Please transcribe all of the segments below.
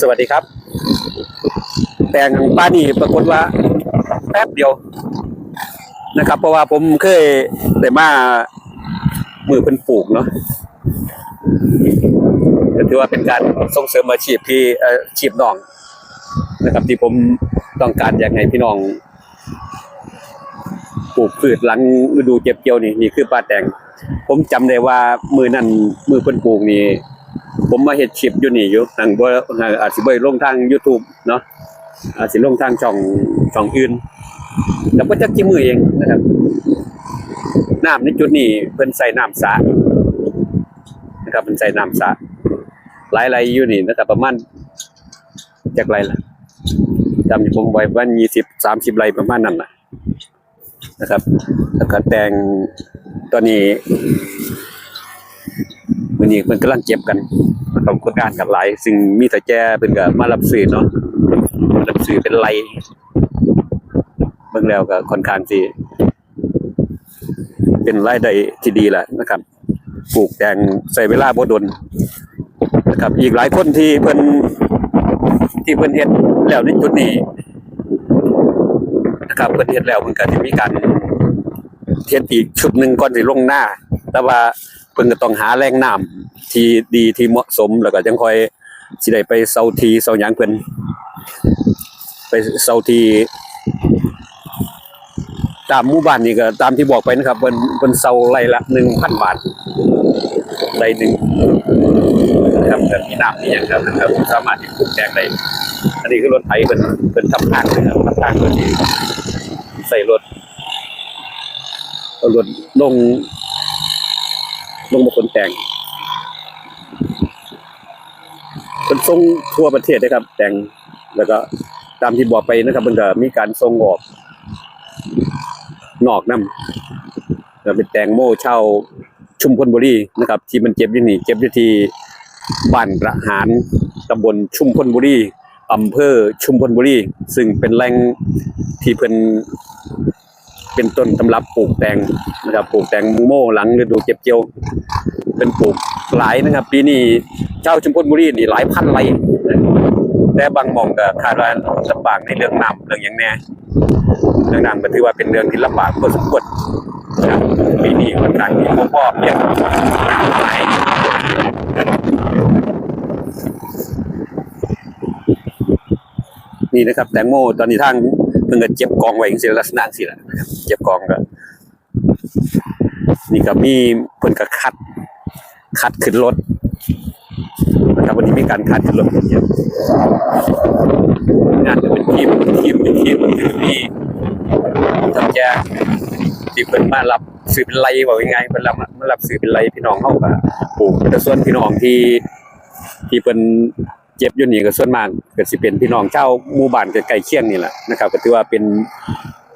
สวัสดีครับแต่งป้านี่ปรากฏว่า แป๊บเดียวนะครับ เพราะว่าผมเคยได้มามือเป็นปลูกเนาะก็ถือว่าเป็นการส่งเสริมอาชีพที่เอ่ออาชีพน้อง นะครับ ที่ผมต้องการอยากให้พี่น้องปลูกพืชหลังฤดูเก็บเกี่ยวนี่นี่คือป้าแตงผมจำได้ว่ามือนั่นมือเพิ่นปลูกนี่ ผมมาเฮ็ดคลิปอยู่นี่อยู่ทางบ่อาจสิบ่ได้ลงทาง YouTube เนาะอาจสิลงทางช่องช่องอื่น แล้วก็จักกี่มือเองนะครับน้ำในจุดนี้เพิ่นใส่น้ำสระนะครับเพิ่นใส่น้ำสระหลายๆอยู่นี่นะครับประมาณจักไรล่ะจำอยู่ผมไว้ประมาณ20 30ไรประมาณนั้นนะนะครับแล้วก็แต่งตอนนี้ วันนี้เพิ่นกำลังเก็บกันนะคนงานกันหลายซึ่งมีแต่แจ้เพิ่นก็มารับซื้อเนาะรับซื้อเป็นไรเบิ่งแล้วก็ค่อนข้างสิเป็นรายได้ที่ดีแหละนะครับ ปลูกแตงใส่เวลาบ่ดนนะครับ อีกหลายคนที่เพิ่นที่เพิ่นเฮ็ดแล้วในจุดนี้นะครับเพิ่นเฮ็ดแล้วเพิ่นก็สิมีการเฮ็ดอีกชุดหนึ่งก่อนสิลงหน้า แต่ว่า เพิ่นก็ต้องหาแหล่งน้ำที่ดีที่เหมาะสมแล้วก็จังค่อยสิได้ไปเซาทีเซาหยังเพิ่นไปเซาทีตามหมู่บ้านนี่ก็ตามที่บอกไปนะครับเพิ่นเพิ่นเซาไรละ1,000บาทไรหนึ่งนะครับแต่มีน้ำมีหยังครับนะครับ สามารถที่ปลูกแตงได้อันนี้คือรถไถเพิ่นเพิ่นทำทางนะครับทำทางเพิ่นใส่รถรถลง ลงมาคนแต่งเป็นทรงทั่วประเทศนะครับ แต่งแล้วก็ตามที่บอกไปนะครับมันก็มีการส่งออกนอกน้ำแล้วเป็นแตงโมเช่าชุมพลบุรีนะครับ ที่มันเก็บอยู่นี่เก็บอยู่ที่บ้านระหารตำบลชุมพลบุรีอำเภอชุมพลบุรีซึ่งเป็นแหล่งที่เพิ่น เป็นต้นตำรับปลูกแตงนะครับปลูกแตงโมหลังฤดูเก็บเกี่ยว เป็นปลูกหลายนะครับ ปีนี้เจ้าชุมพลบุรีนี่หลายพันไร่แต่บางหม่องก็คาดว่าลำบากในเรื่องน้ำเรื่องอย่างแน่เรื่องน้ำก็ถือว่าเป็นเรื่องที่ลำบากพอสมควรครับปีนี้ค่อนข้างที่พ่อพ่อเรียกหลายนี่นะครับแตงโมตอนนี้ทาง เพิ่งก็เจ็บกองไว้จังซี่ลักษณะสิล่ะเจ็บกองก็นี่ก็มีเพิ่นก็คัด คัดขึ้นรถนะครับวันนี้มีการคัดขึ้นรถเยอะงานก็เป็นทีมเป็นทีมเป็นทีมคือมีทำแจ้ที่เพิ่นมารับสื่อเป็นไรบอกยังไงเพิ่นรับมารับสื่อเป็นไรพี่น้องเฮาก็ปลูกแต่ส่วนพี่น้องที่ที่เพิ่น เจ็บอยู่นี่ก็ส่วนมากก็สิเป็นพี่น้องชาวหมู่บ้านใกล้เคียงนี่แหละนะครับ ก็ถือว่าเป็น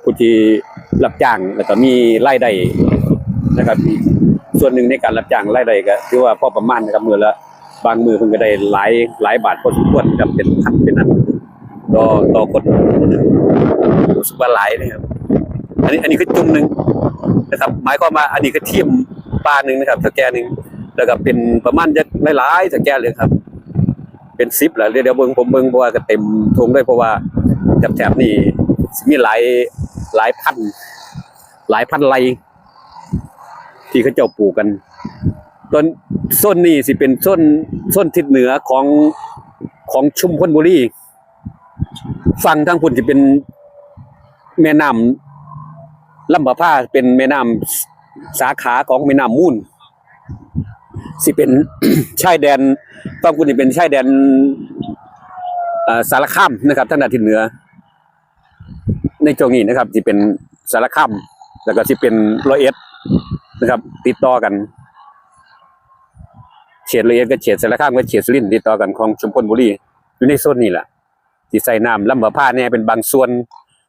ผู้ที่รับจ้างแล้วก็มีรายได้นะครับส่วนหนึ่งในการรับจ้างรายได้ก็ถือว่าพอประมาณนะครับมือละบางมือเพิ่นก็ได้หลายหลายบาทพอสมควรกับเป็นพันเป็นนั้นต่อต่อคนรู้สึกว่าหลายนะครับ อันนี้อันนี้คือจุ่มหนึ่งนะครับหมายความว่าอันนี้คือเทียมปลาหนึ่งนะครับสแกนหนึ่งแล้วก็เป็นประมาณจะหลายๆสแกนเลยครับ เป็นซิปแหละเดี๋ยวเดี๋ยวเบิ่งผมเบิ่งเพราะว่าก็เต็มทงด้วยเพราะว่าแถบๆนี่มีหลายหลายพัน หลายพันไรที่เขาเจ้าปลูกกันต้นส้นนี่สิเป็นส้นส้นทิศเหนือของของชุมพลบุรีฝั่งทางพุ่นจะเป็นแม่น้ำลำบะผ้าเป็นแม่น้ำสาขาของแม่น้ำมูล สิเป็นชายแดนฝั่งพุ่นนี่เป็นชายแดนสารคามนะครับทางด้านทิศเหนือ ในช่วงนี้นะครับที่เป็นสารคามแล้วก็ที่เป็นร้อยเอ็ดนะครับ ติดต่อกันเฉดละเอียดก็เฉดสารคามก็เฉดสุรินติดต่อกันของชุมพลบุรีอยู่ในโซนนี้แหละที่ใส่น้ำลำบะผ้าเนี่ยเป็นบางส่วน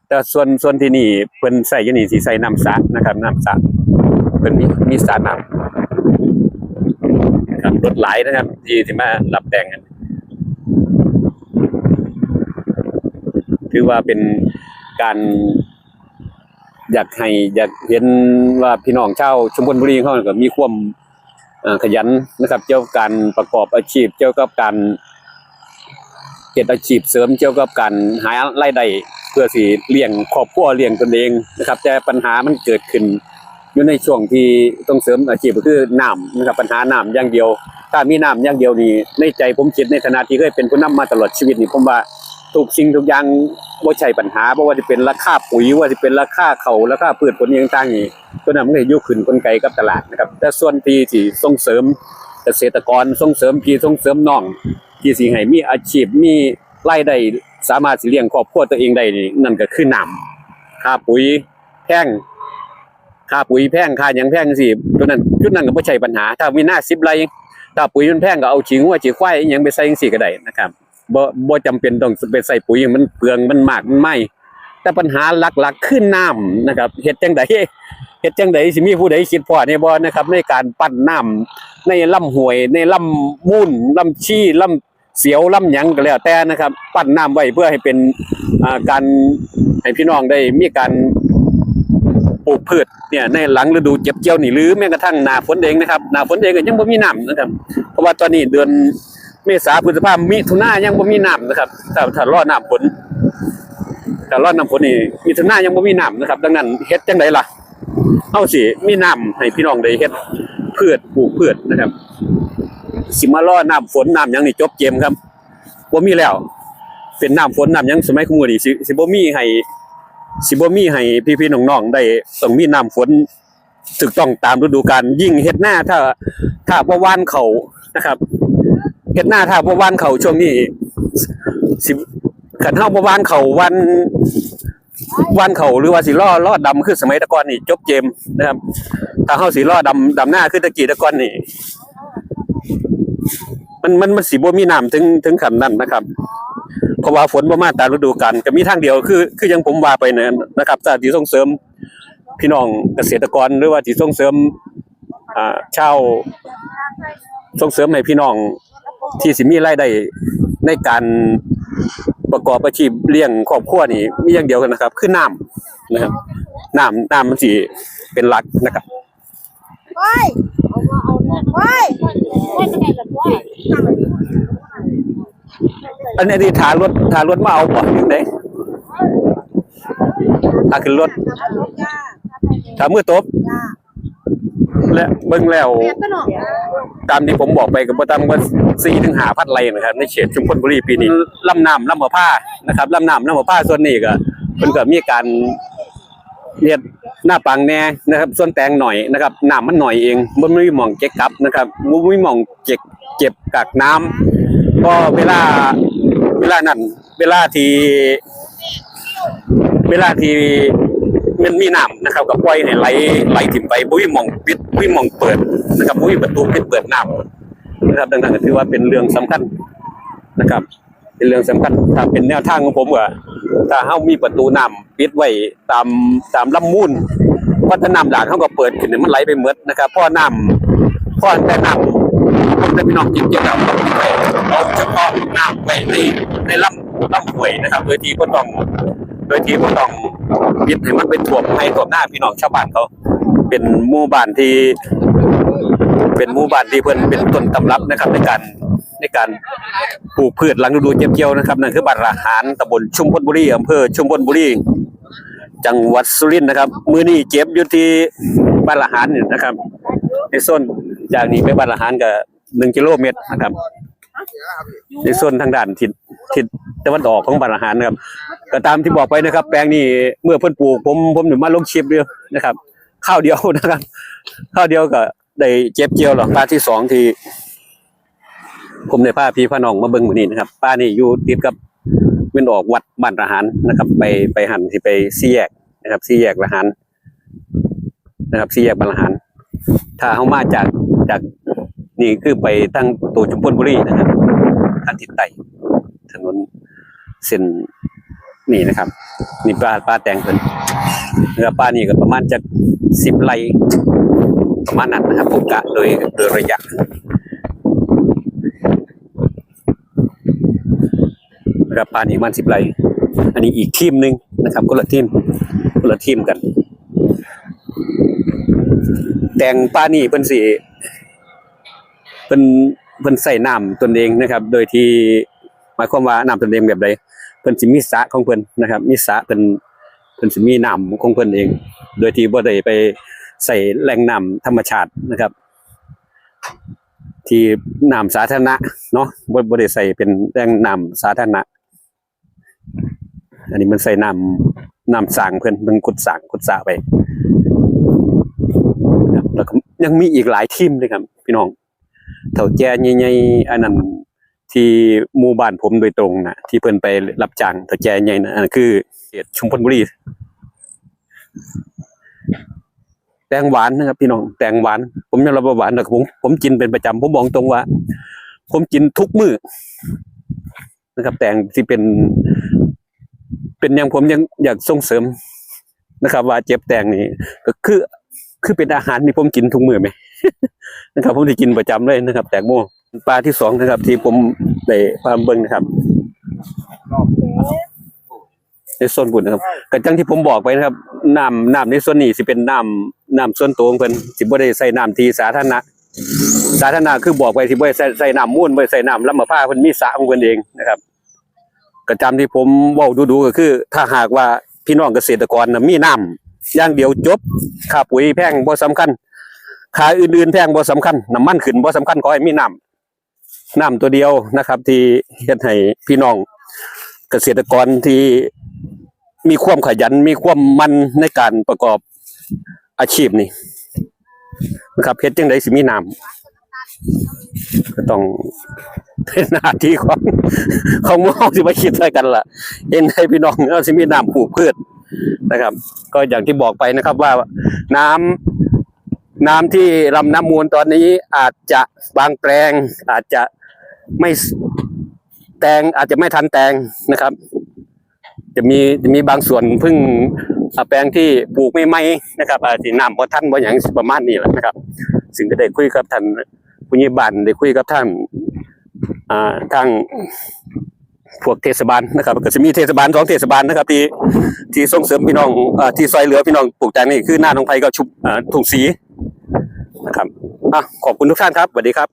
แต่ส่วนส่วนที่นี่เพิ่นใส่อยู่นี่สิใส่น้ำสระนะครับน้ำสระเพิ่นมีมีสระน้ำ ครับรถหลายนะครับ ที่ที่มารับแต่งกันถือว่าเป็นการ อยากให้อยากเห็นว่าพี่น้องชาวชุมพลบุรีเขาก็มีความขยันนะครับ เกี่ยวกับการประกอบอาชีพ เกี่ยวกับการเฮ็ดอาชีพเสริมเกี่ยวกับการหารายได้เพื่อสิเลี้ยงครอบครัวเลี้ยงตนเองนะครับ แต่ปัญหามันเกิดขึ้น อยู่ในช่วงที่ต้องเสริมอาชีพก็คือน้ำนะครับปัญหาน้ำอย่างเดียว ถ้ามีน้ำอย่างเดียวนี่ในใจผมคิดในฐานะที่เคยเป็นผู้นำมาตลอดชีวิตนี่ผมว่าทุกสิ่งทุกอย่างบ่ใช่ปัญหาบ่ว่าจะเป็นราคาปุ๋ยว่าจะเป็นราคาเขาราคาพืชผลอย่างต่างนี่ตัวนั้นมันก็ยู่ขึ้นกลไกกับตลาดนะครับแต่ส่วนที่ที่ส่งเสริมเกษตรกรส่งเสริมพี่ส่งเสริมน้องที่สิให้มีอาชีพมีรายได้สามารถสิเลี้ยงครอบครัวตัวเองได้นี่นั่นก็คือน้ำค่าปุ๋ยแพง ค่าปุ๋ยแพงค่าหยังแพงสิตัวนั้นจุดนั้นก็บ่ใช่ปัญหา ถ้ามีหน้า10ไร่ถ้าปุ๋ยมันแพงก็เอาขี้งัวขี้ควายอิหยังไปใส่จังซี่ก็ได้นะครับบ่บ่จำเป็นต้องไปใส่ปุ๋ยให้มันเปลืองมันมากมันไหมแต่ปัญหาหลักๆคือน้ำนะครับเฮ็ดจังไดเฮ็ดจังไดสิมีผู้ใดคิดพอในบ่นะครับ ในการปั้นน้ำในลำห้วยในลำมูลลำชี้ลำเสียวลำหยังก็แล้วแต่นะครับ ปั้นน้ำไว้เพื่อให้เป็นอ่าการให้พี่น้องได้มีการ ปลูกพืชเนี่ยในหลังฤดูเก็บเกี่ยวนี่หรือแม้กระทั่งหน้าฝนเองนะครับหน้าฝนเองก็ยังบ่มีน้ำนะครับ เพราะว่าตอนนี้เดือนเมษาพฤษภามิถุนายังบ่มีน้ำนะครับถ้าถ้ารอดน้ำฝนถ้ารอดน้ำฝนนี่มิถุนายังบ่มีน้ำนะครับ ดังนั้นเฮ็ดจังไดล่ะเอาสิมีน้ำให้พี่น้องได้เฮ็ดพืชปลูกพืชนะครับ สิมารอดน้ำฝนน้ำยังนี่จบเกมครับบ่มีแล้ว เป็นน้ำฝนน้ำยังสมัยคุมื้อนี้สิสิบ่มีให้ สิบ่มีให้พี่ๆน้องๆได้ต้องมีน้ำฝนถูกต้องตามฤดูกาลยิ่งเฮ็ดหน้าถ้าถ้าบ่ว่านเขานะครับเฮ็ดหน้าถ้าบ่ว่านเขาช่วงนี้สิคันเฮาบ่ว่านเขาวันวันเขาหรือว่าสิล่อล่อดำคือสมัยตะกอนนี่จบเกมนะครับ ถ้าเฮาสิล่อดำดำหน้าคือตะกี้ตะกอนนี่ มันมันมันสิบ่มีน้ำถึงถึงขันนั้นนะครับเพราะว่าฝนบ่มาตามฤดูกาลก็มีทางเดียวคือ คือยังผมว่าไปเนี่ยนะครับถ้าที่ส่งเสริมพี่น้องเกษตรกรหรือว่าที่ส่งเสริมอ่าชาวส่งเสริมให้พี่น้องที่สิมีรายได้ในการประกอบอาชีพเลี้ยงครอบครัวนี่มีอย่างเดียวกันนะครับ คือน้ำนะครับน้ำน้ำมันสิเป็นหลักนะครับว้ายว้าย อันนี้ที่ทารถทารถมาเอาบ่ยังไงถ้าขึ้นรถถ้ามือตบและเบิ่งแล้ว ตามที่ผมบอกไปก็บ่ต่ำกว่า4ถึง5พันไรนะครับ ในเขตชุมพลบุรีปีนี้ลำน้ำลำบ่อผ้านะครับลำน้ำลำบ่อผ้าส่วนนี้ก็เพิ่นก็มีการ เฮ็ดหน้าปังแน่นะครับ ส่วนแตงหน่อยนะครับน้ำมันหน่อยเองบ่มีหม่องเก็กักนะครับบ่มีหม่องเก็บเก็บกักน้ำก็เวลาเวลานั้นเวลาที่ เวลาที่มันมีน้ำนะครับก็ปล่อยให้ไหลไหลถิ่มไปบ่มีหม่องปิดบ่มีหม่องเปิดนะครับบ่มีประตูปิดเปิดน้ำนะครับดังนั้นก็ถือว่าเป็นเรื่องสำคัญนะครับ เป็นเรื่องสำคัญถ้าเป็นแนวทางของผมก็ ถ้าเฮามีประตูน้ำปิดไว้ตามตามลำมูลเพราะถ้าน้ำหลากเฮาก็เปิดขึ้นมันไหลไปหมดนะครับพราะน้ำพราะแต่น้ำผมจะพี่น้องกินเกี่ยวกับเอาเฉพาะน้ำไว้ในในลำลำห้วยนะครับโดยที่บ่ต้องโดยที่บ่ต้องปิดให้มันไปท่วมให้ท่วมหน้าพี่น้องชาวบ้านเขาเป็นหมู่บ้านที่ เป็นหมู่บ้านที่เพิ่นเป็นต้นตำรับนะครับในการ ในการปลูกพืชหลังฤดูเก็บเกี่ยวนะครับนั่นคือบ้านระหารตำบลชุมพลบุรีอำเภอชุมพลบุรีจังหวัดสุรินทร์นะครับ มือนี้เก็บอยู่ที่บ้านระหารนี่นะครับ ในโซนจากนี้ไปบ้านระหารก็1กิโลเมตรนะครับ ในโซนทางด้านทิศทิศตะวันออกของบ้านอาหารนะครับก็ตามที่บอกไปนะครับ แปลงนี้เมื่อเพิ่นปลูกผมผมถึงมาลงคลิปเดียวนะครับข้าวเดียวนะครับข้าวเดียวก็ได้เจ็บเกี่ยวหรอกป้าที่สองที่ ผมได้พาพี่พาน้องมาเบิ่งมือนี้นะครับป้านี่อยู่ติดกับเว้นออกวัดบ้านทหารนะครับ ไปไปหันที่ไปสี่แยกนะครับสี่แยกทหารนะครับสี่แยกบ้านทหารถ้าเฮามาจากจากนี่คือไปทางตัวชุมพลบุรีนะครับทางทิศใต้ถนนเส้นนี่นะครับ นี่ปลาปลาแตงเพิ่นเนื้อปลานี่ก็ประมาณจะสิบไร่ประมาณนั้นนะครับผมกะโดยโดยระยะ นะครับปานี่ประมันสิบไร่อันนี้อีกทีมหนึ่งนะครับคนละทีมคนละทีมกัน แตงปานี่เพิ่นสิเพิ่นเพิ่นใส่น้ำตนเองนะครับ โดยที่หมายความว่าน้ำตนเองแบบใดเพิ่นสิมีสระของเพิ่นนะครับ มีสระเป็นเพิ่นสิมีน้ำของเพิ่นเอง โดยที่บ่ได้ไปใส่แหล่งน้ำธรรมชาตินะครับ ที่น้ำสาธารณะเนาะบ่บ่ได้ใส่เป็นแหล่งน้ำสาธารณะ อันนี้มันใส่น้ำน้ำสางเพิ่อนมันขุดสางขุดสระไปแล้วก็ยังมีอีกหลายทีมด้วยครับ พี่น้องเถ่าแก่ใหญ่ๆอันนั้นที่หมู่บ้านผมโดยตรงนะที่เพิ่อนไปรับจ้างเถ่าแก่ใหญ่นะอันนั้นคือเขตชุมพลบุรีแตงหวานนะครับ พี่น้องแตงหวาน ผมยอมรับหวานแต่ผมผมกินเป็นประจำผมบอกตรงว่า ผมกินทุกมื้อนะครับ แตงที่เป็น เป็นอย่างผมยังอยากส่งเสริมนะครับ ว่าเจ็บแตงนี่ก็คือคือเป็นอาหารที่ผมกินทุกมื้อไหมนะครับ ผมได้กินประจำเลยนะครับ แตงโมปลาที่สองนะครับ ที่ผมได้ความเบิ่งนะครับในส่วนบุญนะครับก็จังที่ผมบอกไปนะครับน้ำน้ำในส่วนนี้สิเป็นน้ำน้ำส่วนตัวของเพิ่นสิบ่ได้ใส่น้ำทีสาธารณะสาธารณะคือบอกไปสิบ่ได้ใส่ใส่น้ำมูลบ่ได้ใส่น้ำลำมะพร้าวเพิ่นมีสระของเพิ่นเองนะครับ ก็จำที่ผมว้าดูๆก็คือ ถ้าหากว่าพี่น้องเกษตรกรนะมีน้ำอย่างเดียวจบค่าปุ๋ยแพงบ่สำคัญค่าอื่นๆแพงบ่สำคัญน้ำมันขึ้นบ่สำคัญขอให้มีน้ำน้ำตัวเดียวนะครับ ที่เฮ็ดให้พี่น้องเกษตรกรที่มีความขยันมีความมันในการประกอบอาชีพนี่นะครับเฮ็ดจังไดสิมีน้ำก็ต้อง เป็นหน้าที่ของของมู่เราสิมาคิดด้วยกันล่ะเห็นให้พี่น้องเอาสิมีน้ำปลูกพืชนะครับ ก็อย่างที่บอกไปนะครับว่าน้ำน้ำที่ลำน้ำมูลตอนนี้อาจจะบางแปลง อาจจะไม่แตงอาจจะไม่ทันแตงนะครับ จะมีจะมีบางส่วนเพิ่งแปลงที่ปลูกไม่ไหมนะครับอาจจะน้ำพอท่านบ่อย่างประมาณนี้แหละนะครับสิ่งที่ได้คุยกับท่านผู้ใหญ่บ้านได้คุยกับท่าน ทางพวกเทศบาลนะครับก็จะมีเทศบาลสองเทศบาลนะครับ ที่ที่ส่งเสริมพี่น้องอที่ซอยเหลือพี่น้องปลูกแตงนี่คือหน้าหนองไผ่ก็ชุบถุงสีนะครับอขอบคุณทุกท่านครับสวัสดีครับ